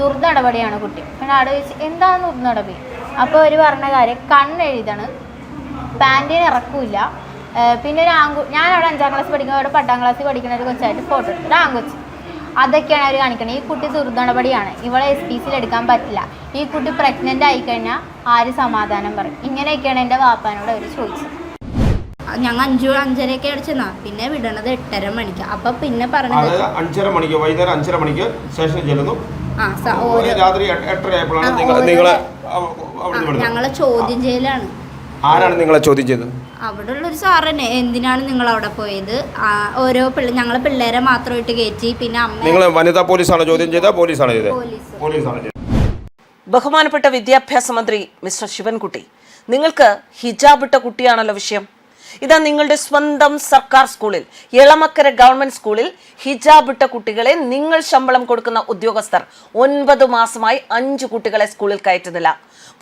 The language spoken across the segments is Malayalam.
ദുർനടപടിയാണ് കുട്ടി. അവിടെ ചോദിച്ചു എന്താണ് ദുർനടപടി? അപ്പോൾ അവർ പറഞ്ഞ കാര്യം കണ്ണെഴുതാണ്. പാന്റിന് ഇറക്കൂല ഏഹ് പിന്നെ ഒരു ആങ്കു ഞാൻ അവിടെ അഞ്ചാം ക്ലാസ് പഠിക്കുന്ന അവിടെ പത്താം ക്ലാസ്സിൽ പഠിക്കുന്ന ഒരു കൊച്ചായിട്ട് ഫോട്ടോ എടുത്തു. ആങ്കൊച്ച് അതൊക്കെയാണ് അവർ കാണിക്കുന്നത് ഈ കുട്ടി ദുർനടപടിയാണ്. ഇവളെ എസ് പി സിയിൽ എടുക്കാൻ പറ്റില്ല. ഈ കുട്ടി പ്രഗ്നന്റ് ആയിക്കഴിഞ്ഞാൽ ആര് സമാധാനം പറയും? ഇങ്ങനെയൊക്കെയാണ് എന്റെ വാപ്പാനോട് അവർ ചോദിച്ചത്. ഞങ്ങൾ അഞ്ചു അഞ്ചരയൊക്കെ അടിച്ചെന്നാ പിന്നെ വിടണത് എട്ടര മണിക്ക്. അപ്പൊ പിന്നെ പറഞ്ഞത് അഞ്ചര മണിക്ക് വൈകുന്നേരം അഞ്ചര മണിക്ക് സ്റ്റേഷനിൽ ചെല്ലുന്നു. രാത്രി എട്ട് എട്ടര ആയപ്പോഴാണ് ആ, നിങ്ങൾ നിങ്ങളെ അവിടെ ഞങ്ങളെ ചോദ്യം ചെയ്യലാണ്. ആരാണ് നിങ്ങളെ ചോദ്യം ചെയ്തത്? അവിടെ ഉള്ളൊരു സാറ് തന്നെ എന്തിനാണ് നിങ്ങൾ അവിടെ പോയത് ഓരോ പിള്ളേ ഞങ്ങളെ പിള്ളേരെ മാത്രമായിട്ട് കയറ്റി. പിന്നെ അമ്മ നിങ്ങൾ വനിതാ പോലീസാണ് ചോദ്യം ചെയ്ത പോലീസാണ് ചെയ്തത്? പോലീസ്. പോലീസാണ് ബഹുമാനപ്പെട്ട വിദ്യാഭ്യാസ മന്ത്രി മിസ്റ്റർ ശിവൻകുട്ടി നിങ്ങൾക്ക് ഹിജാബ് ഇട്ട കുട്ടിയാണല്ലോ വിഷയം. ഇതാ നിങ്ങളുടെ സ്വന്തം സർക്കാർ സ്കൂളിൽ എളമക്കര ഗവൺമെന്റ് സ്കൂളിൽ ഹിജാബ് ഇട്ട കുട്ടികളെ നിങ്ങൾ ശമ്പളം കൊടുക്കുന്ന ഉദ്യോഗസ്ഥർ ഒൻപത് മാസമായി അഞ്ചു കുട്ടികളെ സ്കൂളിൽ കയറ്റുന്നില്ല.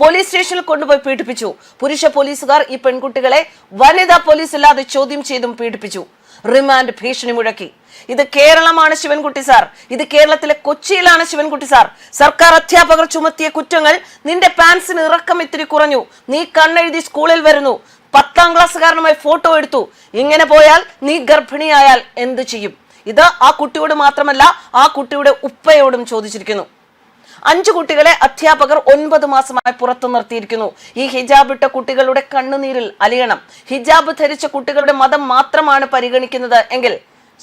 പോലീസ് സ്റ്റേഷനിൽ കൊണ്ടുപോയി പീഡിപ്പിച്ചു. പുരുഷ പോലീസുകാർ ഈ പെൺകുട്ടികളെ വനിതാ പോലീസ് ഇല്ലാതെ ചോദ്യം ചെയ്തും പീഡിപ്പിച്ചു. റിമാൻഡ് ഭീഷണി മുഴക്കി. ഇത് കേരളമാണ് ശിവൻകുട്ടി സാർ. ഇത് കേരളത്തിലെ കൊച്ചിയിലാണ് ശിവൻകുട്ടി സാർ. സർക്കാർ അധ്യാപകർ ചുമത്തിയ കുറ്റങ്ങൾ നിന്റെ പാൻസിന് ഇറക്കം ഇത്തിരി കുറഞ്ഞു. നീ കണ്ണെഴുതി സ്കൂളിൽ വരുന്നു. പത്താം ക്ലാസ്സുകാരനുമായി ഫോട്ടോ എടുത്തു. ഇങ്ങനെ പോയാൽ നീ ഗർഭിണിയായാൽ എന്ത് ചെയ്യും? ഇത് ആ കുട്ടിയോട് മാത്രമല്ല ആ കുട്ടിയുടെ ഉപ്പയോടും ചോദിച്ചിരിക്കുന്നു. അഞ്ചു കുട്ടികളെ അധ്യാപകർ ഒൻപത് മാസമായി പുറത്തു നിർത്തിയിരിക്കുന്നു. ഈ ഹിജാബ് ഇട്ട കുട്ടികളുടെ കണ്ണുനീരിൽ അലിയണം. ഹിജാബ് ധരിച്ച കുട്ടികളുടെ മതം മാത്രമാണ് പരിഗണിക്കുന്നത് എങ്കിൽ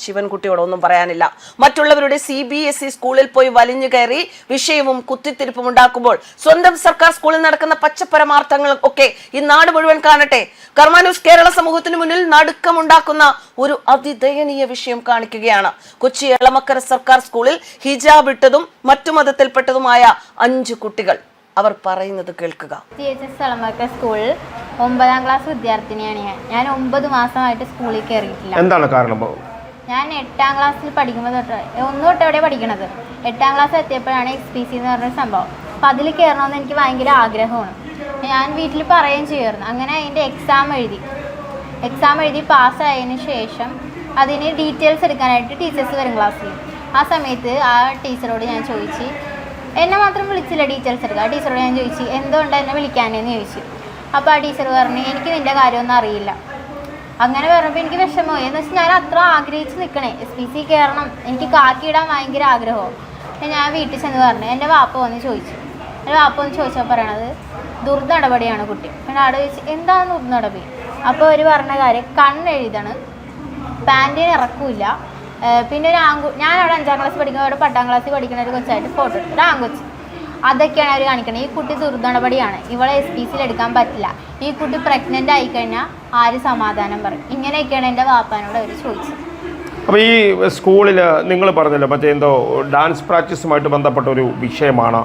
ശിവൻകുട്ടിയോട് ഒന്നും പറയാനില്ല. മറ്റുള്ളവരുടെ സി ബി എസ് ഇ സ്കൂളിൽ പോയി വലിഞ്ഞു കയറി വിഷയവും കുത്തിത്തിരിപ്പും ഉണ്ടാക്കുമ്പോൾ സ്വന്തം സർക്കാർ സ്കൂളിൽ നടക്കുന്ന പച്ചപ്പരമാർത്ഥങ്ങൾ ഒക്കെ ഈ നാട് മുഴുവൻ കാണട്ടെ. കർമാനൂസ് കേരള സമൂഹത്തിന് മുന്നിൽ നടുക്കമുണ്ടാക്കുന്ന ഒരു അതിദയനീയ വിഷയം കാണിക്കുകയാണ്. കൊച്ചി എളമക്കര സർക്കാർ സ്കൂളിൽ ഹിജാബ് ഇട്ടതും മറ്റു മതത്തിൽപ്പെട്ടതുമായ അഞ്ചു കുട്ടികൾ. അവർ പറയുന്നത് കേൾക്കുക. സി എച്ച് എസ് എളമക്ക സ്കൂളിൽ ഒമ്പതാം ക്ലാസ് വിദ്യാർത്ഥിനിയാണ് ഞാൻ. ഞാൻ ഒമ്പത് മാസമായിട്ട് സ്കൂളിൽ കയറിയിട്ടില്ല. എന്താണ് കാരണം? ഞാൻ എട്ടാം ക്ലാസ്സിൽ പഠിക്കുമ്പോൾ തൊട്ട് ഒന്നും തൊട്ട് എവിടെ പഠിക്കണത്? എട്ടാം ക്ലാസ് എത്തിയപ്പോഴാണ് എക്സ് പി സി എന്ന് പറഞ്ഞൊരു സംഭവം. അപ്പം അതിൽ കയറണമെന്ന് എനിക്ക് ഭയങ്കര ആഗ്രഹമാണ്. ഞാൻ വീട്ടിൽ പറയുകയും ചെയ്യുമായിരുന്നു. അങ്ങനെ അതിന്റെ എക്സാം എഴുതി. എക്സാം എഴുതി പാസ്സായതിനു ശേഷം അതിന് ഡീറ്റെയിൽസ് എടുക്കാനായിട്ട് ടീച്ചേഴ്സ് വരും ക്ലാസ്സിൽ ആ സമയത്ത് ആ ടീച്ചറോട് ഞാൻ ചോദിച്ചു എന്നെ മാത്രം വിളിച്ചില്ല ഡീറ്റെയിൽസ് എടുക്കുക ആ ടീച്ചറോട് ഞാൻ ചോദിച്ചു എന്തുകൊണ്ടാണ് എന്നെ വിളിക്കാനെന്ന് ചോദിച്ചു? അപ്പോൾ ആ ടീച്ചർ പറഞ്ഞു എനിക്ക് നിന്റെ കാര്യമൊന്നും അറിയില്ല. അങ്ങനെ പറഞ്ഞപ്പോൾ എനിക്ക് വിഷമമായി. എന്ന് വെച്ചാൽ ഞാൻ അത്ര ആഗ്രഹിച്ച് നിൽക്കണേ എസ് പി സി കയറണം എനിക്ക് കാക്കിയിടാൻ ഭയങ്കര ആഗ്രഹമാണ് ഞാൻ വീട്ടിൽ ചെന്ന് പറഞ്ഞു എന്റെ വാപ്പ വന്ന് ചോദിച്ചു. എന്റെ വാപ്പ വന്ന് ചോദിച്ചാൽ പറയണത് ദുർനടപടിയാണ് കുട്ടി. പിന്നെ ആട് ചോദിച്ചു എന്താണ് ദുർനടപടി? അപ്പോൾ അവർ പറഞ്ഞ കാര്യം കണ്ണെഴുതാണ്. പാന്റിന് ഇറക്കൂല പിന്നെ ഒരു ആങ്കു ഞാൻ അഞ്ചാം ക്ലാസ് പഠിക്കുമ്പോൾ അവിടെ പത്താം ക്ലാസ്സിൽ പഠിക്കുന്ന ഒരു കൊച്ചായിട്ട് ഫോട്ടോ ഒരു ആങ്കൊച്ച് അതൊക്കെയാണ് അവർ കാണിക്കുന്നത് ഈ കുട്ടി ദുർനടപടിയാണ് ഇവളെ എസ് പി സിയിൽ എടുക്കാൻ പറ്റില്ല. ഈ കുട്ടി പ്രഗ്നന്റ് ആയിക്കഴിഞ്ഞാൽ ആര് സമാധാനം പറയും? ഇങ്ങനെയൊക്കെയാണ് എന്റെ വാപ്പാനോട് അവർ ചോദിച്ചത്. അപ്പോൾ ഈ സ്കൂളിൽ നിങ്ങൾ പറഞ്ഞല്ലോ മറ്റേ എന്തോ ഡാൻസ് പ്രാക്ടീസുമായിട്ട് ബന്ധപ്പെട്ട ഒരു വിഷയമാണ്.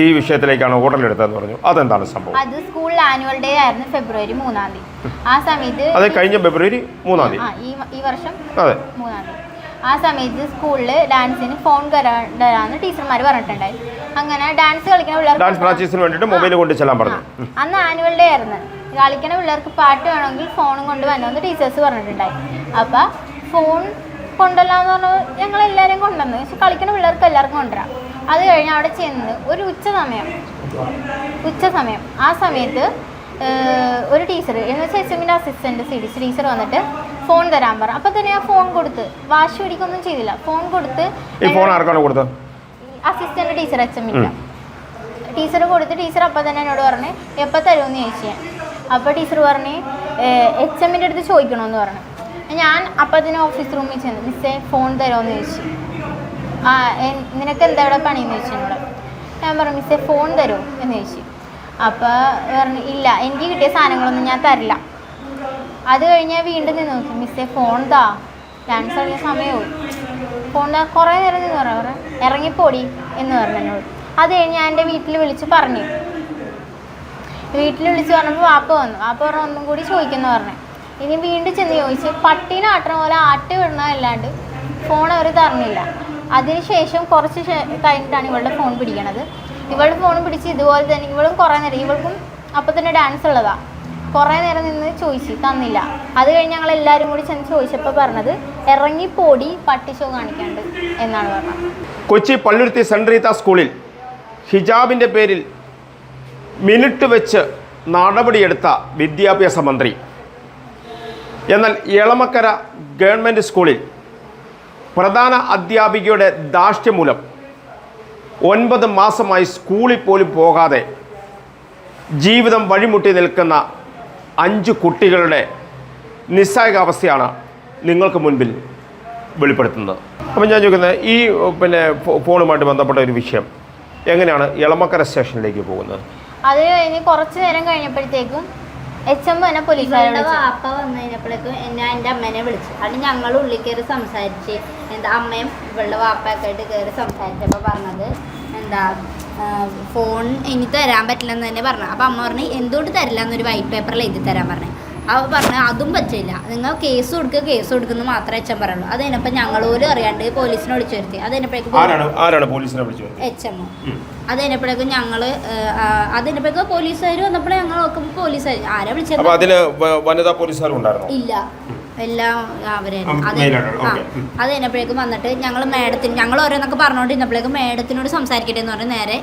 ഈ വിഷയത്തിലേക്കാണ് ഓർഡർ എടുത്തതെന്ന് പറഞ്ഞു. അതെന്താണ് സംഭവം? അത് സ്കൂളിൽ ആനുവൽ ഡേ ആയിരുന്നു ഫെബ്രുവരി മൂന്നാം തീയതി. ആ സമയത്ത് അത് കഴിഞ്ഞ ഫെബ്രുവരി മൂന്നാം തീയതി. ഈ വർഷം അതെ. മൂന്നാം തീയതി. ആ സമയത്ത് സ്കൂളിൽ ഡാൻസിന് ഫോൺ തരാമെന്ന് ടീച്ചർമാർ പറഞ്ഞിട്ടുണ്ടായി. അങ്ങനെ ഡാൻസ് കളിക്കുന്ന ഡാൻസ് പിള്ളേർക്ക് പ്രാക്ടീസിന് വേണ്ടിയിട്ട് മൊബൈൽ കൊണ്ട് ചെല്ലാൻ പറഞ്ഞു. അന്ന് ആനുവൽ ഡേ ആയിരുന്നു. കളിക്കുന്ന പിള്ളേർക്ക് പാട്ട് വേണമെങ്കിൽ ഫോണും കൊണ്ട് വരണമെന്ന് ടീച്ചേഴ്സ് പറഞ്ഞിട്ടുണ്ടായി. അപ്പം ഫോൺ കൊണ്ടല്ലാന്ന് പറഞ്ഞാൽ ഞങ്ങൾ എല്ലാവരും കൊണ്ടുവന്നു. പക്ഷെ കളിക്കുന്ന പിള്ളേർക്ക് എല്ലാവർക്കും കൊണ്ടുവരാം. അത് കഴിഞ്ഞ് അവിടെ ചെന്ന് ഒരു ഉച്ച സമയം. ഉച്ച സമയം. ആ സമയത്ത് ഒരു ടീച്ചർ എന്ന് വെച്ചാൽ എച്ച് എമ്മിന്റെ അസിസ്റ്റന്റ് സി ഡി ടീച്ചർ വന്നിട്ട് ഫോൺ തരാൻ പറ. അപ്പൊ തന്നെ ആ ഫോൺ കൊടുത്ത്. വാശി പിടിക്കൊന്നും ചെയ്തില്ല. ഫോൺ കൊടുത്ത് ഈ ഫോൺ ആർക്കാണ് കൊടുത്തത്? അസിസ്റ്റന്റ് ടീച്ചർ എച്ച് എമ്മില്ല ടീച്ചർ കൊടുത്ത് ടീച്ചർ അപ്പം തന്നെ എന്നോട് പറഞ്ഞു എപ്പോൾ തരുമെന്ന് ചോദിച്ചു ഞാൻ അപ്പോൾ ടീച്ചർ പറഞ്ഞു എച്ച് എമ്മിന്റെ അടുത്ത് ചോദിക്കണമെന്ന് പറഞ്ഞു. ഞാൻ അപ്പം തന്നെ ഓഫീസ് റൂമിൽ ചെന്ന് മിസ്സേ ഫോൺ തരുമെന്ന് ചോദിച്ചു. ആ നിനക്ക് എന്താ ഇവിടെ പണിയെന്ന് ചോദിച്ചു എന്നോട്? ഞാൻ പറഞ്ഞു മിസ്സേ ഫോൺ തരുമോ എന്ന് ചോദിച്ചു. അപ്പോൾ പറഞ്ഞു ഇല്ല എനിക്ക് കിട്ടിയ സാധനങ്ങളൊന്നും ഞാൻ തരില്ല. അത് കഴിഞ്ഞാൽ വീണ്ടും നിന്ന് നോക്കി. മിസ്സേ ഫോൺ താ. ഡാൻസ് കളിക്കാൻ സമയവും. ഫോൺ താ കുറേ നേരം നിന്ന് പറയാം പറഞ്ഞു ഇറങ്ങിപ്പോടി എന്ന് പറഞ്ഞു എന്നോട്. അത് കഴിഞ്ഞ് ഞാൻ എന്റെ വീട്ടിൽ വിളിച്ച് പറഞ്ഞു. വീട്ടിൽ വിളിച്ച് പറഞ്ഞപ്പോൾ വാപ്പ വന്നു. വാപ്പ പറഞ്ഞു ഒന്നും കൂടി ചോദിക്കുന്നു പറഞ്ഞു. ഇനി വീണ്ടും ചെന്ന് ചോദിച്ച് പട്ടീനെ ആട്ടണ പോലെ ആട്ടി വിടണമല്ലാണ്ട് ഫോൺ അവർ തരണില്ല അതിനുശേഷം കുറച്ച് കഴിഞ്ഞിട്ടാണ് ഇവളുടെ ഫോൺ പിടിക്കണത്. ഇവളുടെ ഫോൺ പിടിച്ച് ഇതുപോലെ തന്നെ ഇവളും കുറേ നേരം ഇവൾക്കും അപ്പം തന്നെ ഡാൻസ് ഉള്ളതാ. കുറേ നേരം നിന്ന് ചോദിച്ചു തന്നില്ല. അത് കഴിഞ്ഞ് ഞങ്ങൾ എല്ലാവരും കൂടി ചെന്ന് ചോദിച്ചപ്പോൾ പറഞ്ഞത് ഇറങ്ങിപ്പോടി പട്ടി ഷോ കാണിക്കാണ്ട് എന്നാണ് പറഞ്ഞത്. കൊച്ചി പള്ളുരുത്തി സെൻട്രീത്ത സ്കൂളിൽ ഹിജാബിന്റെ പേരിൽ മിനിറ്റ് വെച്ച് നടപടിയെടുത്ത വിദ്യാഭ്യാസ മന്ത്രി. എന്നാൽ എളമക്കര ഗവൺമെന്റ് സ്കൂളിൽ പ്രധാന അധ്യാപികയുടെ ധാർഷ്ട്യം മൂലം ഒൻപത് മാസമായി സ്കൂളിൽ പോലും പോകാതെ ജീവിതം വഴിമുട്ടി നിൽക്കുന്ന അഞ്ച് കുട്ടികളുടെ നിസ്സായകാവസ്ഥയാണ് നിങ്ങൾക്ക് മുൻപിൽ വെളിപ്പെടുത്തുന്നത്. അപ്പം ഞാൻ ചോദിക്കുന്നത് ഈ പിന്നെ ഫോണുമായിട്ട് ബന്ധപ്പെട്ട ഒരു വിഷയം എങ്ങനെയാണ് എളമക്കര സ്റ്റേഷനിലേക്ക് പോകുന്നത്? അത് കഴിഞ്ഞ് കുറച്ച് നേരം കഴിഞ്ഞപ്പോഴത്തേക്കും എച്ച് എം എന്നെ പോലീസ് അപ്പ വാപ്പ വന്നു കഴിഞ്ഞപ്പോഴേക്കും ഞാൻ എന്റെ അമ്മേനെ വിളിച്ചു. അത് ഞങ്ങൾ ഉള്ളിൽ കയറി സംസാരിച്ച് എന്താ അമ്മയും ഇവളുടെ വാപ്പയൊക്കെ ആയിട്ട് കയറി സംസാരിച്ചപ്പോൾ പറഞ്ഞത് എന്താ ഫോൺ ഇനി തരാൻ പറ്റില്ലെന്ന് തന്നെ പറഞ്ഞു. അപ്പോൾ അമ്മ പറഞ്ഞു എന്തുകൊണ്ട് തരില്ല എന്നൊരു വൈറ്റ് പേപ്പറിൽ എഴുതി തരാൻ പറഞ്ഞു. അവ പറഞ്ഞു അതും പറ്റില്ല. നിങ്ങൾ കേസ് കൊടുക്കുക കേസ് കൊടുക്കുന്നു മാത്രമേ അച്ഛൻ പറയുള്ളൂ. അത് കഴിഞ്ഞപ്പോൾ ഞങ്ങൾ പോലും അറിയാണ്ട് പോലീസിനെ വിളിച്ചു വരുത്തി. അത് കഴിഞ്ഞപ്പോഴേക്കും എച്ച് എം അത് കഴിഞ്ഞപ്പോഴേക്കും ഞങ്ങൾ അത് കഴിഞ്ഞപ്പോഴേക്കും പോലീസുകാർ വന്നപ്പോഴേ ഞങ്ങൾ നോക്കുമ്പോൾ പോലീസുകാർ ആരാ വിളിച്ചത്? അപ്പോൾ ഇല്ല. എല്ലാം അവരെ ആ, മെയിലാണ്. ഓക്കേ. ഉം. അത് കഴിഞ്ഞപ്പോഴേക്കും വന്നിട്ട് ഞങ്ങൾ മേഡത്തിന് ഞങ്ങൾ ഓരോന്നൊക്കെ പറഞ്ഞുകൊണ്ടിരുന്നപ്പോഴേക്കും മേഡത്തിനോട് സംസാരിക്കട്ടെ എന്ന് പറഞ്ഞ് നേരെ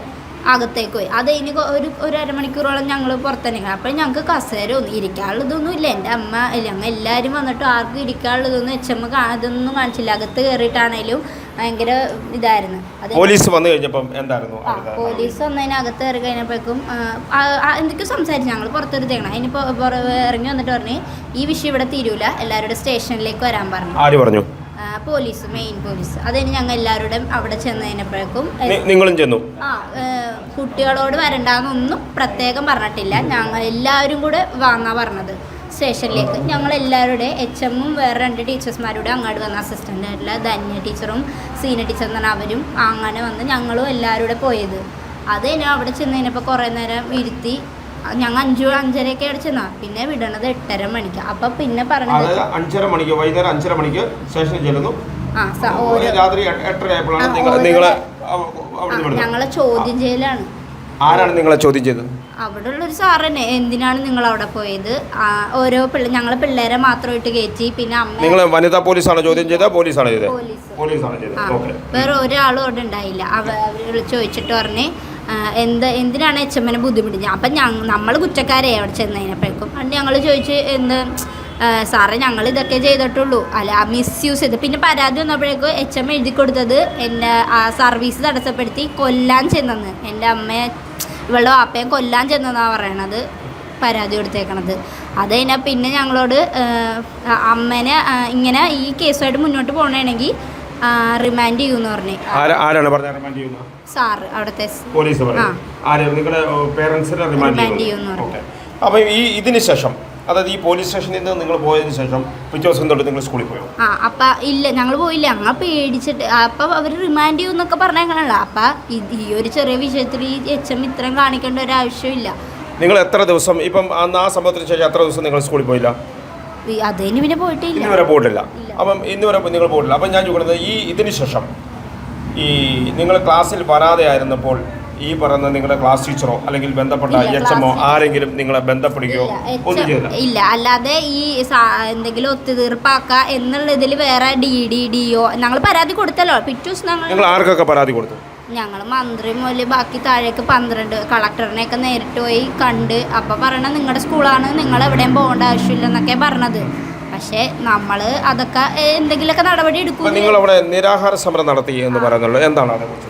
അകത്തേക്ക് പോയി അത് ഇനി ഒരു ഒരു അരമണിക്കൂറോളം ഞങ്ങൾ പുറത്തന്നെ അപ്പോൾ ഞങ്ങൾക്ക് കസേര ഒന്നും ഇരിക്കാനുള്ളതൊന്നും ഇല്ല എന്റെ അമ്മ ഇല്ല ഞങ്ങൾ എല്ലാവരും വന്നിട്ട് ആർക്കും ഇരിക്കാനുള്ളതൊന്നും എച്ച് എം ഇതൊന്നും കാണിച്ചില്ല അകത്ത് കയറിയിട്ടാണേലും ഭയങ്കര ഇതായിരുന്നു. അത് പോലീസ് വന്നു കഴിഞ്ഞപ്പം എന്തായിരുന്നു ആ പോലീസ് വന്നതിനകത്ത് കയറി കഴിഞ്ഞപ്പോഴേക്കും ആ, എന്തൊക്കെയോ സംസാരിച്ചു ഞങ്ങൾ പുറത്തൊരു തേങ്ങ അതിന് ഇറങ്ങി വന്നിട്ട് പറഞ്ഞു ഈ വിഷയം ഇവിടെ തീരൂല എല്ലാവരുടെ സ്റ്റേഷനിലേക്ക് വരാൻ പറഞ്ഞു. ആര് പറഞ്ഞു? ആ, പോലീസ് മെയിൻ പോലീസ്. അതിന് ഞങ്ങൾ എല്ലാവരുടെയും അവിടെ ചെന്ന് കഴിഞ്ഞപ്പോഴേക്കും ഏ, നി- നിങ്ങളും ചെന്നു? ആ ഏ, കുട്ടികളോട് വരണ്ടാന്നൊന്നും പ്രത്യേകം പറഞ്ഞിട്ടില്ല. ഞങ്ങൾ എല്ലാവരും കൂടെ വാങ്ങാ പറഞ്ഞത്. സ്റ്റേഷനിലേക്ക്. ഞങ്ങളെല്ലാവരുടെ എച്ച് എമ്മും വേറെ രണ്ട് ടീച്ചേഴ്സ്മാരുടെ അങ്ങോട്ട് വന്ന അസിസ്റ്റന്റ് ആയിട്ടുള്ള ധന്യ ടീച്ചറും സീനിയർ ടീച്ചർ എന്ന് പറഞ്ഞാൽ അവരും അങ്ങനെ വന്ന് ഞങ്ങളും എല്ലാവരും കൂടെ പോയത്. അത് തന്നെ അവിടെ ചെന്ന് കഴിഞ്ഞപ്പോൾ കുറേ നേരം ഇരുത്തി ഞങ്ങൾ അഞ്ചു അഞ്ചരയൊക്കെ അവിടെ ചെന്നാ. പിന്നെ വിടണത് എട്ടര മണിക്ക്. അപ്പൊ പിന്നെ പറഞ്ഞത് അഞ്ചര മണിക്ക് വൈകുന്നേരം അഞ്ചര മണിക്ക് സ്റ്റേഷനിൽ ചെല്ലുന്നു. രാത്രി ഞങ്ങളെ ചോദ്യം ചെയ്യലാണ്. ആരാണ് നിങ്ങളെ ചോദ്യം ചെയ്തത്? അവിടെ ഉള്ളൊരു സാറ് തന്നെ എന്തിനാണ് നിങ്ങൾ അവിടെ പോയത് ഓരോ പിള്ളേ ഞങ്ങളെ പിള്ളേരെ മാത്രമായിട്ട് കയറ്റി പിന്നെ അമ്മ നിങ്ങൾ വനിതാ പോലീസാണ് ചോദ്യം ചെയ്ത പോലീസാണ് ചെയ്തത്? പോലീസ്. പോലീസാണ് ചെയ്തത്. ഓക്കേ. വേറെ ഒരാളും അവിടെ ഉണ്ടായില്ല. അവ അവർ ചോദിച്ചിട്ട് പറഞ്ഞു എന്ത് എന്തിനാണ് എച്ച് എമ്മിനെ ബുദ്ധിമുട്ടിച്ചത്? അപ്പം ഞങ്ങൾ നമ്മൾ കുറ്റക്കാരെ അവിടെ ചെന്നതിനപ്പോഴേക്കും പണ്ട് ഞങ്ങൾ ചോദിച്ച് എന്ത് സാറേ ഞങ്ങൾ ഇതൊക്കെ ചെയ്തിട്ടുള്ളൂ. അല്ല മിസ്യൂസ് ചെയ്ത്. പിന്നെ പരാതി വന്നപ്പോഴേക്കും എച്ച് എം എഴുതി കൊടുത്തത് എന്റെ ആ സർവീസ് തടസ്സപ്പെടുത്തി കൊല്ലാൻ ചെന്നെന്ന്. എന്റെ അമ്മയെ ഇവളുടെ വാപ്പയെ കൊല്ലാൻ ചെന്നതാണ് പറയണത്. പരാതി കൊടുത്തേക്കണത്. അത് കഴിഞ്ഞാൽ പിന്നെ ഞങ്ങളോട് അമ്മനെ ഇങ്ങനെ ഈ കേസുമായിട്ട് മുന്നോട്ട് പോകണമെങ്കിൽ റിമാൻഡ് ചെയ്യുമെന്ന് പറഞ്ഞു. ആരാണ് പറഞ്ഞ റിമാൻഡ് ചെയ്യുന്നത് സാറ് അവിടുത്തെ പോലീസ് പറഞ്ഞു. ആ. ആര് നിങ്ങളുടെ പേരൻസിനെ റിമാൻഡ് ചെയ്യുമെന്ന് പറഞ്ഞു. അപ്പം ഈ ഇതിന് ശേഷം അതായത് ഈ പോലീസ് സ്റ്റേഷനിൽ നിന്ന് നിങ്ങൾ പോയതിന് ശേഷം പിറ്റേ ദിവസം തൊട്ട് നിങ്ങൾ സ്കൂളിൽ പോയോ? ആ അപ്പ ഇല്ല ഞങ്ങൾ പോയില്ല. ഞങ്ങൾ പേടിച്ചിട്ട് അപ്പൊ അവർ റിമാൻഡ് ചെയ്യുമെന്നൊക്കെ എന്നൊക്കെ പറഞ്ഞങ്ങളാണ് അപ്പ ഈ ഒരു ചെറിയ വിഷയത്തിൽ ഈ എച്ച് എം ഇത്രയും കാണിക്കേണ്ട ഒരു ആവശ്യമില്ല. നിങ്ങൾ എത്ര ദിവസം ഇപ്പം അന്ന് ആ സംഭവത്തിന് ശേഷം എത്ര ദിവസം നിങ്ങൾ സ്കൂളിൽ പോയില്ല? അതിന് പിന്നെ പോയിട്ടില്ല. ഇന്ന് വരെ പോയിട്ടില്ല. അപ്പം ഇന്ന് വരെ നിങ്ങൾ പോയിട്ടില്ല. അപ്പം ഞാൻ ചോദിക്കുന്നത് ഈ ഇതിന് ശേഷം ഈ നിങ്ങൾ ക്ലാസ്സിൽ വരാതെ ആയിരുന്നപ്പോൾ ഈ പറയുന്ന നിങ്ങളുടെ ക്ലാസ് ടീച്ചറോ അല്ലെങ്കിൽ ബന്ധപ്പെട്ട ഇല്ല, എച്ച് എമ്മോ ക്ലാസ് ആരെങ്കിലും നിങ്ങളെ ബന്ധപ്പെടുകയോ ഒന്നും ചെയ്യില്ല. ഇല്ല അല്ലാതെ ഈ എന്തെങ്കിലും ഒത്തുതീർപ്പാക്ക എന്നുള്ള ഇതിൽ വേറെ ഡി ഡി ഡി ഒ ഞങ്ങൾ പരാതി കൊടുത്തല്ലോ. പിറ്റൂസ് ഞങ്ങൾ നിങ്ങൾ ആർക്കൊക്കെ പരാതി കൊടുത്തു? ഞങ്ങൾ മന്ത്രി മുതൽ ബാക്കി താഴേക്ക് പന്ത്രണ്ട് കളക്ടറിനെയൊക്കെ നേരിട്ട് പോയി കണ്ട് അപ്പം പറയണ നിങ്ങളുടെ സ്കൂളാണ് നിങ്ങൾ എവിടെയും പോകേണ്ട ആവശ്യമില്ല എന്നൊക്കെ പറഞ്ഞത്. പക്ഷേ നമ്മൾ അതൊക്കെ എന്തെങ്കിലുമൊക്കെ നടപടി എടുക്കും നിങ്ങൾ അവിടെ നിരാഹാര സമരം നടത്തി എന്ന് പറയുന്നുള്ളൂ. എന്താണ് അതേക്കുറിച്ച്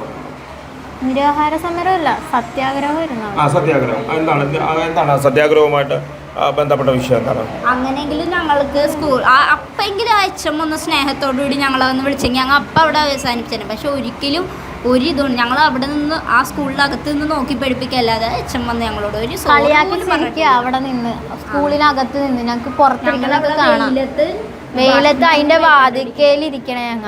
നിരാഹാര സമരമല്ല സത്യാഗ്രഹമായിരുന്നു. അവിടെ. ആ സത്യാഗ്രഹം. എന്താണ്? ഇത് ആ, എന്താണ് ആ സത്യാഗ്രഹവുമായിട്ട് ബന്ധപ്പെട്ട വിഷയം എന്താണ്? അങ്ങനെയെങ്കിലും ഞങ്ങൾക്ക് സ്കൂൾ അപ്പെങ്കിലും അച്ഛൻ ഒന്ന് സ്നേഹത്തോടുകൂടി ഞങ്ങളെ വന്ന് വിളിച്ചെങ്കിൽ ഞങ്ങൾ അപ്പം അവിടെ അവസാനിപ്പിച്ചു പക്ഷെ ഒരിക്കലും ഒരു ഇതുകൊണ്ട് ഞങ്ങൾ അവിടെ നിന്ന് ആ സ്കൂളിനകത്ത് നിന്ന് നോക്കി പഠിപ്പിക്കല്ലാതെ അച്ഛൻ വന്ന് ഞങ്ങളോട് ഒരു കളിയാക്കി. അവിടെ നിന്ന് സ്കൂളിനകത്ത് നിന്ന്. ഞങ്ങൾക്ക് പുറത്തിരിക്കണത് കാണാം. വെയിലത്ത് അതിന്റെ അതിന്റെ വാതിക്കയിലിരിക്കണേ ഞങ്ങ.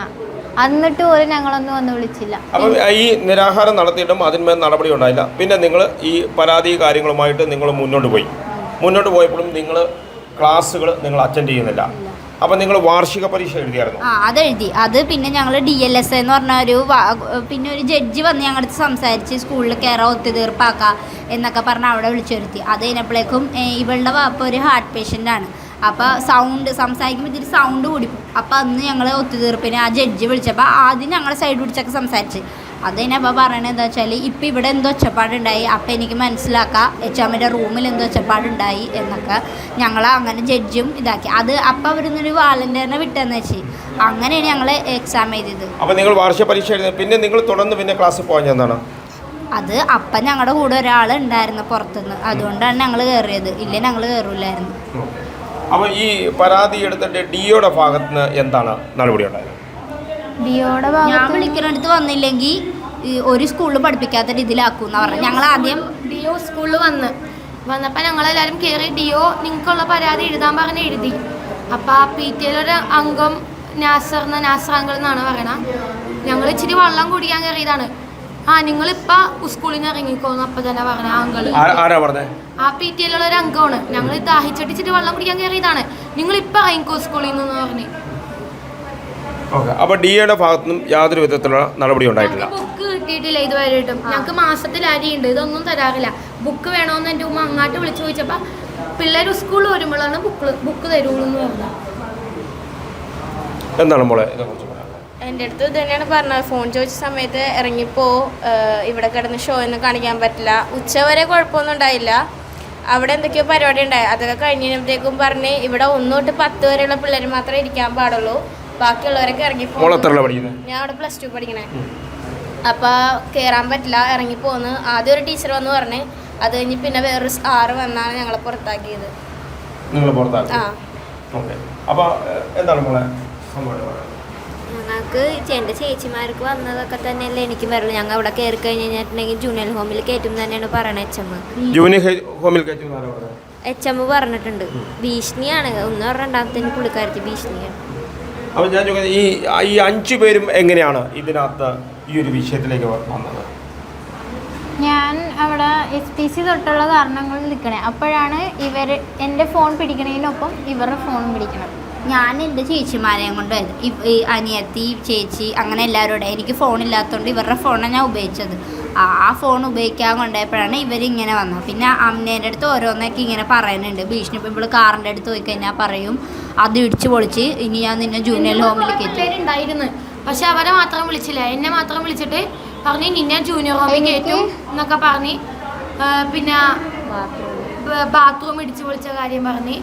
എന്നിട്ട് പോലും ഞങ്ങളൊന്നും വന്ന് വിളിച്ചില്ല. അപ്പം ഈ നിരാഹാരം നടത്തിയിട്ടും അതിന്മേൽ നടപടി ഉണ്ടായില്ല. പിന്നെ നിങ്ങൾ ഈ പരാതി കാര്യങ്ങളുമായിട്ട് നിങ്ങൾ മുന്നോട്ട് പോയി. മുന്നോട്ട് പോയപ്പോഴും നിങ്ങൾ ക്ലാസ്സുകൾ നിങ്ങൾ അറ്റൻഡ് ചെയ്യുന്നില്ല. അപ്പൊ നിങ്ങൾ വാർഷിക പരീക്ഷ എഴുതിയായിരുന്നു. ആ എഴുതി. അത് പിന്നെ ഞങ്ങൾ ഡി എൽ എസ് എന്ന് പറഞ്ഞ ഒരു പിന്നെ ഒരു ജഡ്ജി വന്ന് ഞങ്ങളടുത്ത് സംസാരിച്ച് സ്കൂളിൽ കയറാൻ ഒത്തുതീർപ്പാക്കാം എന്നൊക്കെ പറഞ്ഞ് അവിടെ വിളിച്ചു വരുത്തി അത് കഴിഞ്ഞപ്പോഴേക്കും ഇവളുടെ വാപ്പ ഒരു ഹാർട്ട് പേഷ്യന്റ് ആണ് അപ്പോൾ സൗണ്ട് സംസാരിക്കുമ്പോൾ ഇതിൽ സൗണ്ട് കൂടി. അപ്പോൾ അന്ന് ഞങ്ങൾ ഒത്തുതീർപ്പിന് ആ ജഡ്ജി വിളിച്ചപ്പോൾ ആദ്യം ഞങ്ങളെ സൈഡ് പിടിച്ചൊക്കെ സംസാരിച്ച്. അത് തന്നെ അപ്പോൾ പറയണത് എന്താ വെച്ചാൽ ഇപ്പം ഇവിടെ എന്തോ ഒച്ചപ്പാടുണ്ടായി. അപ്പം എനിക്ക് മനസ്സിലാക്കാം എച്ച് എമ്മിന്റെ റൂമിൽ എന്തോ ഒച്ചപ്പാടുണ്ടായി എന്നൊക്കെ ഞങ്ങൾ അങ്ങനെ ജഡ്ജും ഇതാക്കി. അത് അപ്പം അവിടെ നിന്നൊരു വാലണ്ടിയറിനെ വിട്ടെന്ന് വെച്ച്. അങ്ങനെയാണ് ഞങ്ങൾ എക്സാം എഴുതിയത്. അപ്പോൾ നിങ്ങൾ വാർഷിക പരീക്ഷ എഴുതി പിന്നെ നിങ്ങൾ തുടർന്ന് പിന്നെ ക്ലാസ്സിൽ പോകാൻ ചെന്നാണ് അത് അപ്പം ഞങ്ങളുടെ കൂടെ ഒരാൾ ഉണ്ടായിരുന്നു പുറത്തുനിന്ന്. അതുകൊണ്ടാണ് ഞങ്ങൾ കയറിയത് ഇല്ലേ ഞങ്ങൾ കയറില്ലായിരുന്നു അപ്പോൾ ഈ പരാതി എടുത്തിട്ട് ഡിഒയുടെ ഭാഗത്ത് നിന്ന് എന്താണ് നടപടി ഉണ്ടായത്? ഡിയോടെ ഞാൻ ഭാഗത്ത് വിളിക്കുന്നിടത്ത് വന്നില്ലെങ്കിൽ ഈ ഒരു സ്കൂളിൽ പഠിപ്പിക്കാത്ത രീതിയിലാക്കും എന്ന് പറഞ്ഞു. ഞങ്ങൾ ആദ്യം ഡിഒ സ്കൂളിൽ വന്ന്. വന്നപ്പോൾ ഞങ്ങളെല്ലാവരും കയറി ഡിഒ നിങ്ങൾക്കുള്ള പരാതി എഴുതാൻ പറഞ്ഞ് എഴുതി. അപ്പോൾ ആ പി ടി ഒരു അംഗം നാസർ എന്ന നാസർ അങ്കിൾ എന്നാണ് പറയണത് ഞങ്ങൾ ഇച്ചിരി വെള്ളം കുടിക്കാൻ കയറിയതാണ്. ആ നിങ്ങളിപ്പോൾ സ്കൂളിൽ നിന്ന് ഇറങ്ങിക്കോന്ന് അപ്പൊ തന്നെ പറഞ്ഞ അങ്കിൾ ആരാ- ആരാ ആ പി ടി എല്ലുള്ള ഒരു അംഗമാണ്. ഞങ്ങൾ ദാഹിച്ചടിച്ചിട്ട് വെള്ളം കുടിക്കാൻ കയറിയതാണ് നിങ്ങളിപ്പോൾ ഇറങ്ങിക്കോ സ്കൂളിൽ നിന്ന് പറഞ്ഞ്. ഓക്കെ അപ്പോൾ ഡിഒയുടെ ഭാഗത്തു നിന്നും യാതൊരു വിധത്തിലുള്ള നടപടി ഉണ്ടായിട്ടില്ല. ബുക്ക് കിട്ടിയിട്ടില്ല ഇതുവരെയായിട്ടും. ഞങ്ങൾക്ക് മാസത്തിൽ അരിയുണ്ട്. ഇതൊന്നും തരാറില്ല. ബുക്ക് വേണമെന്ന് എന്റെ ഉമ്മ അങ്ങോട്ട് വിളിച്ചു ചോദിച്ചപ്പോൾ പിള്ളേർ സ്കൂളിൽ വരുമ്പോഴാണ് ബുക്ക് ബുക്ക് തരുള്ളൂ എന്ന് പറഞ്ഞത്. എന്താണ് മോളെ? എന്റെ അടുത്ത് ഇത് തന്നെയാണ് പറഞ്ഞത്. ഫോൺ ചോദിച്ച സമയത്ത് ഇറങ്ങിപ്പോ ഇവിടെ കിടന്ന് ഷോ ഒന്നും കാണിക്കാൻ പറ്റില്ല. ഉച്ച വരെ കുഴപ്പമൊന്നും ഉണ്ടായില്ല. അവിടെ എന്തൊക്കെയോ പരിപാടി ഉണ്ടായി. അതൊക്കെ കഴിഞ്ഞപ്പോഴത്തേക്കും പറഞ്ഞ് ഇവിടെ ഒന്ന് തൊട്ട് പത്ത് വരെയുള്ള പിള്ളേർ മാത്രമേ ഇരിക്കാൻ പാടുള്ളൂ. ബാക്കിയുള്ളവരൊക്കെ ഇറങ്ങിപ്പോ ഞാൻ അവിടെ പ്ലസ് ടു പഠിക്കണേ. അപ്പോൾ കയറാൻ പറ്റില്ല ഇറങ്ങിപ്പോന്ന് ആദ്യം ഒരു ടീച്ചർ വന്ന് പറഞ്ഞ്. അത് കഴിഞ്ഞ് പിന്നെ വേറൊരു സാറ് വന്നാണ് ഞങ്ങളെ പുറത്താക്കിയത്. നിങ്ങൾ പുറത്താക്കി ആ. ഓക്കെ അപ്പോൾ എന്താണ് മോളെ സംഭവം ഞങ്ങൾക്ക് എന്റെ ചേച്ചിമാർക്ക് വന്നതൊക്കെ തന്നെയല്ലേ എനിക്ക് വരുള്ളൂ ഞങ്ങൾ അവിടെ കയറി കഴിഞ്ഞ് കഴിഞ്ഞിട്ടുണ്ടെങ്കിൽ ജൂനിയർ ഹോമിൽ കയറ്റും തന്നെയാണ് പറയണത് എച്ച് എം. ജൂനിയർ ഹോമിൽ എച്ച് എം പറഞ്ഞിട്ടുണ്ട്. ഭീഷണിയാണ്. ഒന്ന് രണ്ടാമത്തെ പുള്ളിക്കാരത്തി ഭീഷണിയാണ്. അപ്പോൾ ഞാൻ ചോദിക്കുന്നത് ഈ ഈ അഞ്ചു പേരും എങ്ങനെയാണ് ഇതിനകത്ത് ഈ ഒരു വിഷയത്തിലേക്ക് വന്നത്? ഞാൻ അവിടെ എസ് പി സി തൊട്ടുള്ള കാരണങ്ങളിൽ നിൽക്കണേ. അപ്പോഴാണ് ഇവർ എന്റെ ഫോൺ പിടിക്കണതിനൊപ്പം ഇവരുടെ ഫോൺ പിടിക്കണത്. ഞാൻ എന്റെ ചേച്ചിമാരെയും കൊണ്ട് ഈ അനിയത്തി ചേച്ചി അങ്ങനെ എല്ലാവരോടെ എനിക്ക് ഫോണില്ലാത്തതുകൊണ്ട് ഇവരുടെ ഫോണാണ് ഞാൻ ഉപയോഗിച്ചത്. ആ ഫോൺ ഉപയോഗിക്കാൻ കൊണ്ടുപോയപ്പോഴാണ് ഇവരിങ്ങനെ വന്നത്. പിന്നെ അമ്മേന്റെ അടുത്ത് ഓരോന്നൊക്കെ ഇങ്ങനെ പറയുന്നുണ്ട്. ഭീഷണി ഇപ്പോൾ ഇവിടെ കാറിന്റെ അടുത്ത് പോയി കഴിഞ്ഞാൽ പറയും അത് ഇടിച്ച് പൊളിച്ച് ഇനി ഞാൻ നിന്നെ ജൂനിയർ ഹോമിലേക്ക് ഉണ്ടായിരുന്നു പക്ഷെ അവരെ മാത്രം വിളിച്ചില്ല. എന്നെ മാത്രം വിളിച്ചിട്ട് പറഞ്ഞ് നിന്നെ ജൂനിയർ ഹോമിൽ കയറ്റും എന്നൊക്കെ പറഞ്ഞ് പിന്നെ ബാത്റൂം ഇടിച്ച് പൊളിച്ച കാര്യം പറഞ്ഞ്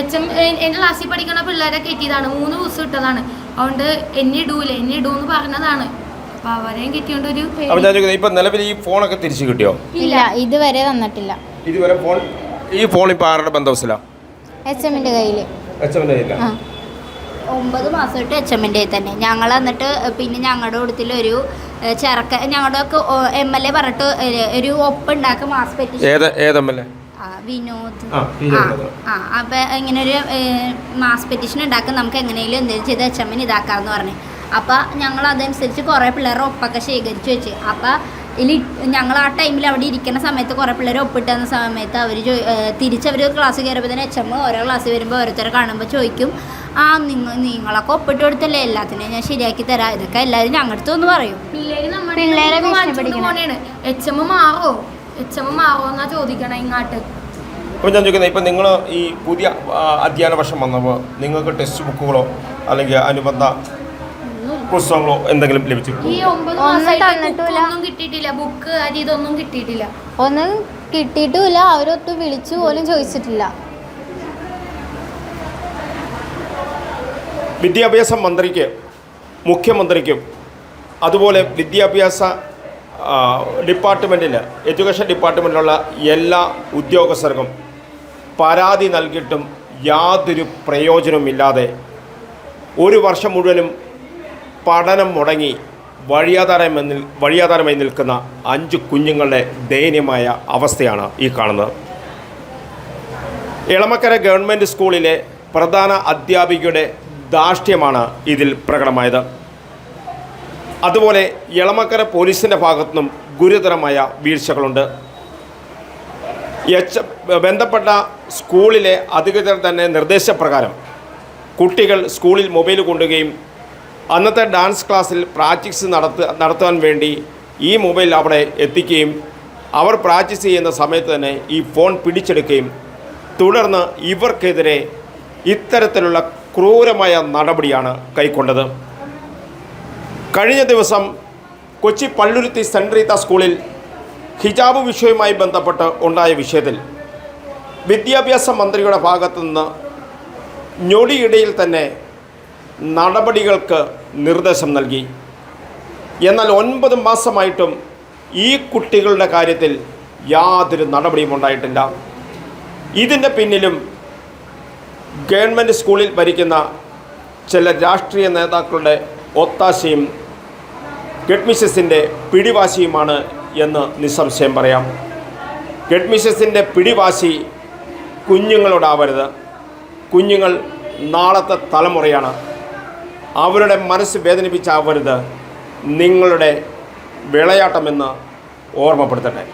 എച്ച് എം എന്റെ ക്ലാസ്സിൽ പഠിക്കുന്ന പിള്ളേരെ കയറ്റിയതാണ് മൂന്ന് ദിവസം ഇട്ടതാണ്. അതുകൊണ്ട് എന്നെ ഇടൂല എന്നെ ഇടൂന്ന് പറഞ്ഞതാണ്. അപ്പൊ അവരെയും കെട്ടിയോണ്ട് ഒരു പേടി. ഞാൻ ചോദിക്കുന്നത് ഇപ്പം നിലവിൽ ഈ ഫോണൊക്കെ തിരിച്ചു കിട്ടിയോ? ഇല്ല ഇതുവരെ തന്നിട്ടില്ല ഇതുവരെ ഫോൺ ഈ ഫോൺ ഇപ്പോൾ ആരുടെ ബന്ധവസിലാണ് എച്ച് എമ്മിന്റെ കയ്യിൽ എച്ച് എമ്മിന്റെ ഇല്ല ആ. ഒമ്പത് മാസമായിട്ട് എച്ച് എമ്മിന്റെ തന്നെ. ഞങ്ങൾ എന്നിട്ട് പിന്നെ ഞങ്ങളുടെ കൂട്ടത്തിൽ ഒരു ഏഹ്, ചെറുക്ക ഞങ്ങളുടെ ഒക്കെ എം എൽ എ പറഞ്ഞിട്ട് ഒരു- ഒരു ഒപ്പ് ഉണ്ടാക്കുക മാസ് പെറ്റിഷൻ ഏത് വിനോദ്. ആ, വിനോദ്. ആ ആ അപ്പം ഇങ്ങനെ ഒരു മാസ് പെറ്റീഷൻ ഉണ്ടാക്കാൻ നമുക്ക് എങ്ങനെയും എന്തെങ്കിലും ചെയ്ത് എച്ച് എമ്മിന് ഇതാക്കാമെന്ന് പറഞ്ഞു. അപ്പൊ ഞങ്ങൾ അതനുസരിച്ച് കുറെ പിള്ളേരെ ഒപ്പൊക്കെ ശേഖരിച്ചു വെച്ച്. അപ്പൊ ഇതിൽ ഞങ്ങൾ ആ ടൈമിൽ അവിടെ ഇരിക്കുന്ന സമയത്ത് കുറേ പിള്ളേർ ഒപ്പിട്ടുന്ന സമയത്ത് അവർ തിരിച്ചവർ ക്ലാസ് കയറുമ്പോൾ തന്നെ എച്ച് എം ഓരോ ക്ലാസ് വരുമ്പോൾ ഓരോരുത്തരെ കാണുമ്പോൾ ചോദിക്കും ആ നിങ്ങൾ നിങ്ങളൊക്കെ ഒപ്പിട്ട് കൊടുത്തല്ലേ? എല്ലാത്തിനെയും ഞാൻ ശരിയാക്കി തരാം. ഇതൊക്കെ എല്ലാവരും ഞങ്ങളുടെ അടുത്ത് ഒന്ന് പറയും. പിള്ളേര് നമ്മുടെ. എച്ച് എം മാറോ? എച്ച് എം മാറോ ചോദിക്കണം ഇങ്ങോട്ട്. അപ്പോൾ ഞാൻ ചോദിക്കുന്നത് ഇപ്പം നിങ്ങൾ ഈ പുതിയ അധ്യയന വർഷം വന്നപ്പോൾ നിങ്ങൾക്ക് ടെക്സ്റ്റ് ബുക്കുകളോ അല്ലെങ്കിൽ അനുബന്ധ പുസ്തകങ്ങളോ എന്തെങ്കിലും ലഭിച്ചിട്ടുണ്ടോ? ഈ ഒമ്പത് ഒന്നും മാസമായിട്ട്. ഒന്നും കിട്ടിയിട്ടില്ല. ബുക്ക് അരി ഇതൊന്നും കിട്ടിയിട്ടില്ല. ഒന്നും കിട്ടിയിട്ടുമില്ല അവരൊട്ട് വിളിച്ചു പോലും ചോദിച്ചിട്ടില്ല. വിദ്യാഭ്യാസ മന്ത്രിക്ക് മുഖ്യമന്ത്രിക്കും അതുപോലെ വിദ്യാഭ്യാസ ഡിപ്പാർട്ട്മെന്റിൽ എഡ്യൂക്കേഷൻ ഡിപ്പാർട്ട്മെന്റിലുള്ള എല്ലാ ഉദ്യോഗസ്ഥർക്കും പരാതി നൽകിയിട്ടും യാതൊരു പ്രയോജനവുമില്ലാതെ ഒരു വർഷം മുഴുവനും പഠനം മുടങ്ങി വഴിയാധാരമെന്നിൽ വഴിയാധാരമായി നിൽക്കുന്ന അഞ്ച് കുഞ്ഞുങ്ങളുടെ ദയനീയമായ അവസ്ഥയാണ് ഈ കാണുന്നത്. എളമക്കര ഗവൺമെന്റ് സ്കൂളിലെ പ്രധാന അധ്യാപികയുടെ ധാർഷ്ട്യമാണ് ഇതിൽ പ്രകടമായത്. അതുപോലെ എളമക്കര പോലീസിന്റെ ഭാഗത്തുനിന്നും ഗുരുതരമായ വീഴ്ചകളുണ്ട്. എച്ച് ബന്ധപ്പെട്ട സ്കൂളിലെ അധികൃതർ തന്നെ നിർദ്ദേശപ്രകാരം കുട്ടികൾ സ്കൂളിൽ മൊബൈൽ കൊണ്ടുകയും അന്നത്തെ ഡാൻസ് ക്ലാസ്സിൽ പ്രാക്ടീസ് നടത്ത നടത്താൻ വേണ്ടി ഈ മൊബൈൽ അവിടെ എത്തിക്കുകയും അവർ പ്രാക്ടീസ് ചെയ്യുന്ന സമയത്ത് തന്നെ ഈ ഫോൺ പിടിച്ചെടുക്കുകയും തുടർന്ന് ഇവർക്കെതിരെ ഇത്തരത്തിലുള്ള ക്രൂരമായ നടപടിയാണ് കൈക്കൊണ്ടത്. കഴിഞ്ഞ ദിവസം കൊച്ചി പള്ളുരുത്തി സെന്റ് റീത്ത സ്കൂളിൽ ഹിജാബ് വിഷയവുമായി ബന്ധപ്പെട്ട് ഉണ്ടായ വിഷയത്തിൽ വിദ്യാഭ്യാസ മന്ത്രിയുടെ ഭാഗത്തു നിന്ന് ഞൊടിയിടയിൽ തന്നെ നടപടികൾക്ക് നിർദ്ദേശം നൽകി. എന്നാൽ ഒൻപത് മാസമായിട്ടും ഈ കുട്ടികളുടെ കാര്യത്തിൽ യാതൊരു നടപടിയും ഉണ്ടായിട്ടില്ല. ഇതിന്റെ പിന്നിലും ഗവൺമെന്റ് സ്കൂളിൽ ഭരിക്കുന്ന ചില രാഷ്ട്രീയ നേതാക്കളുടെ ഒത്താശയും ഗഡ്മിഷസിന്റെ പിടിവാശിയുമാണ് എന്ന് നിസ്സംശയം പറയാം. കെഡ്മിഷസിന്റെ പിടിവാശി കുഞ്ഞുങ്ങളോടാവരുത്. കുഞ്ഞുങ്ങൾ നാളത്തെ തലമുറയാണ്. അവരുടെ മനസ്സ് വേദനിപ്പിച്ചാവരുത് നിങ്ങളുടെ വിളയാട്ടമെന്ന് ഓർമ്മപ്പെടുത്തട്ടെ.